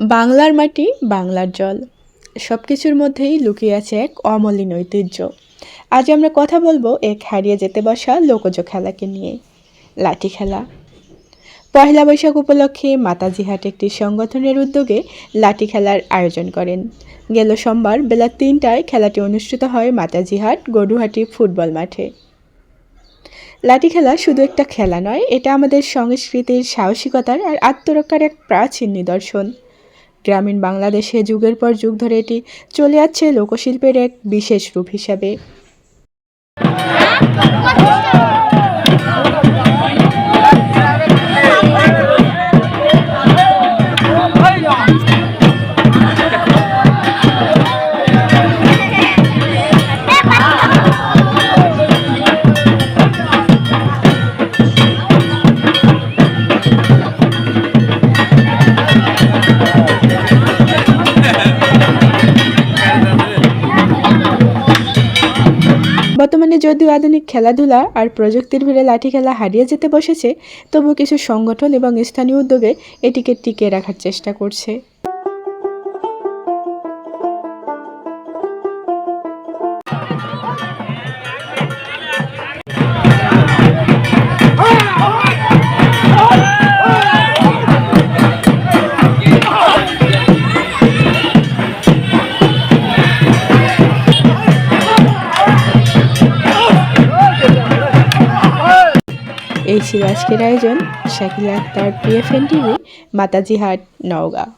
বাংলার মাটি, বাংলার জল। সব কিছুর মধ্যেই লুকিয়ে আছে এক অমলিন ঐতিহ্য। আজ আমরা কথা বলব এক হারিয়ে যেতে বসা লোকজ খেলাকে নিয়ে। লাঠি খেলা। পয়লা বৈশাখ উপলক্ষে মাতাজি হাট একটি সংগঠনের উদ্যোগে লাঠি খেলার আয়োজন করেন। গেল সোমবার বেলা তিনটায় খেলাটি অনুষ্ঠিত হয় মাতাজি হাট গরুহাটি ফুটবল মাঠে। লাঠি খেলা শুধু একটা খেলা নয়, এটা আমাদের সংস্কৃতির সাহসিকতার আর আত্মরক্ষার এক প্রাচীন নিদর্শন। গ্রামীণ বাংলাদেশে যুগের পর যুগ ধরে এটি চলে আসছে লোকশিল্পের এক বিশেষ রূপ হিসাবে। বর্তমানে যদিও আধুনিক খেলাধুলা আর প্রযুক্তির ভিড়ে লাঠি খেলা হারিয়ে যেতে বসেছে, তবু কিছু সংগঠন এবং স্থানীয় উদ্যোগে এটিকে টিকিয়ে রাখার চেষ্টা করছে। এই ছিল আজকের আয়োজন শাকিলা আক্তার পিএফএন টিভি মাতাজি হাট নওগাঁ।